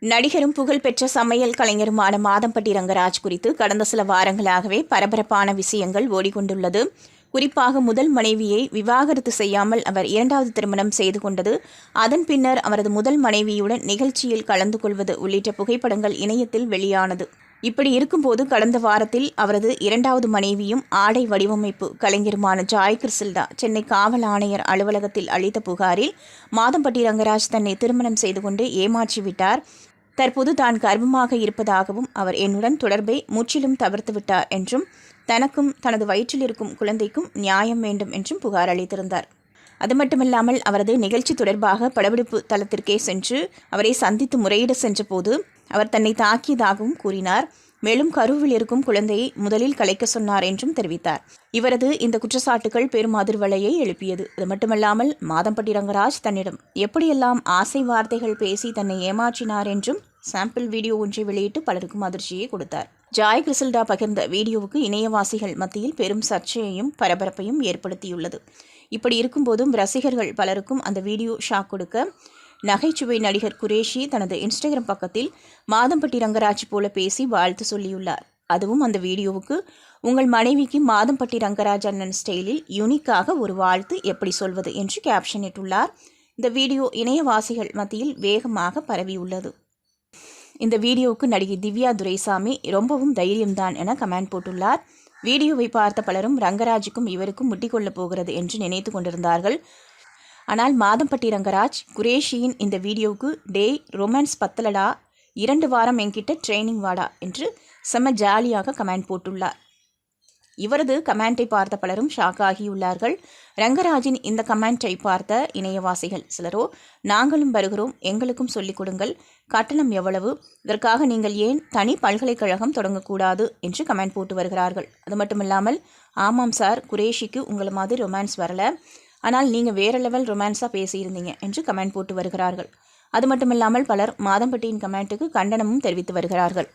நடிகரும் புகழ்பெற்ற சமையல் கலைஞருமான மாதம்பட்டி ரங்கராஜ் குறித்து கடந்த சில வாரங்களாகவே பரபரப்பான விஷயங்கள் ஓடிக்கொண்டுள்ளது. குறிப்பாக முதல் மனைவியை விவாகரத்து செய்யாமல் அவர் இரண்டாவது திருமணம் செய்து கொண்டது அதன் பின்னர் அவரது முதல் மனைவியுடன் நிகழ்ச்சியில் கலந்து கொள்வது உள்ளிட்ட புகைப்படங்கள் இணையத்தில் வெளியானது. இப்படி இருக்கும்போது கடந்த வாரத்தில் அவரது இரண்டாவது மனைவியும் ஆடை வடிவமைப்பு கலைஞருமான ஜாய் கிறிசில்டா சென்னை காவல் ஆணையர் அலுவலகத்தில் அளித்த புகாரில் மாதம்பட்டி ரங்கராஜ் தன்னை திருமணம் செய்து கொண்டு ஏமாற்றிவிட்டார். தற்போது தான் கர்ப்பமாக இருப்பதாகவும் அவர் என்னுடன் தொடர்பை முற்றிலும் தவிர்த்து விட்டார் என்றும் தனக்கும் தனது வயிற்றில் இருக்கும் குழந்தைக்கும் நியாயம் வேண்டும் என்றும் புகார் அளித்திருந்தார். அது மட்டுமில்லாமல் அவரது நிகழ்ச்சி தொடர்பாக படப்பிடிப்பு தளத்திற்கே சென்று அவரை சந்தித்து முறையிட சென்றபோது அவர் தன்னை தாக்கியதாகவும் கூறினார். மேலும் கருவில் இருக்கும் குழந்தையை முதலில் கலைக்க சொன்னார் என்றும் தெரிவித்தார். இவரது இந்த குற்றச்சாட்டுகள் பெரும் அதிர்வலையை எழுப்பியது. அது மட்டுமல்லாமல் மாதம்பட்டி ரங்கராஜ் தன்னிடம் எப்படியெல்லாம் ஆசை வார்த்தைகள் பேசி தன்னை ஏமாற்றினார் என்றும் சாம்பிள் வீடியோ ஒன்றை வெளியிட்டு பலருக்கும் அதிர்ச்சியை கொடுத்தார். ஜாய் கிறிசல்டா பகிர்ந்த வீடியோவுக்கு இணையவாசிகள் மத்தியில் பெரும் சர்ச்சையையும் பரபரப்பையும் ஏற்படுத்தியுள்ளது. இப்படி இருக்கும்போதும் ரசிகர்கள் பலருக்கும் அந்த வீடியோ ஷாக் கொடுக்க நகைச்சுவை நடிகர் குரேஷி தனது இன்ஸ்டாகிராம் பக்கத்தில் மாதம்பட்டி ரங்கராஜ் போல பேசி வாழ்த்து சொல்லியுள்ளார். அதுவும் அந்த வீடியோவுக்கு உங்கள் மனைவிக்கு மாதம்பட்டி ரங்கராஜ் அண்ணன் ஸ்டைலில் யூனிக்காக ஒரு வாழ்த்து எப்படி சொல்வது? என்று கேப்ஷன் இட்டுள்ளார். இந்த வீடியோ இணையவாசிகள் மத்தியில் வேகமாக பரவியுள்ளது. இந்த வீடியோவுக்கு நடிகை திவ்யா துரைசாமி ரொம்பவும் தைரியம்தான் என கமெண்ட் போட்டுள்ளார். வீடியோவை பார்த்த பலரும் ரங்கராஜுக்கும் இவருக்கும் முட்டிக்கொள்ளப் போகிறது என்று நினைத்து கொண்டிருந்தார்கள். ஆனால் மாதம்பட்டி ரங்கராஜ் குரேஷியின் இந்த வீடியோவுக்கு டேய் ரொமான்ஸ் பத்தலடா இரண்டு வாரம் என்கிட்ட ட்ரைனிங் வாடா என்று செம்ம ஜாலியாக கமெண்ட் போட்டுள்ளார். இவரது கமெண்டை பார்த்த பலரும் ஷாக் ஆகியுள்ளார்கள். ரங்கராஜின் இந்த கமெண்டை பார்த்த இணையவாசிகள் சிலரோ நாங்களும் வருகிறோம் எங்களுக்கும் சொல்லிக் கொடுங்கள். கட்டணம் எவ்வளவு? இதற்காக நீங்கள் ஏன் தனி பல்கலைக்கழகம் தொடங்கக்கூடாது? என்று கமெண்ட் போட்டு வருகிறார்கள். அது மட்டுமில்லாமல் ஆமாம் சார் குரேஷிக்கு உங்களை மாதிரி ரொமான்ஸ் வரல. ஆனால் நீங்கள் வேறு லெவல் ரொமான்ஸாக பேசியிருந்தீங்க என்று கமெண்ட் போட்டு வருகிறார்கள். அது மட்டுமில்லாமல் பலர் மாதம்பட்டியின் கமெண்ட்டுக்கு கண்டனமும் தெரிவித்து வருகிறார்கள்.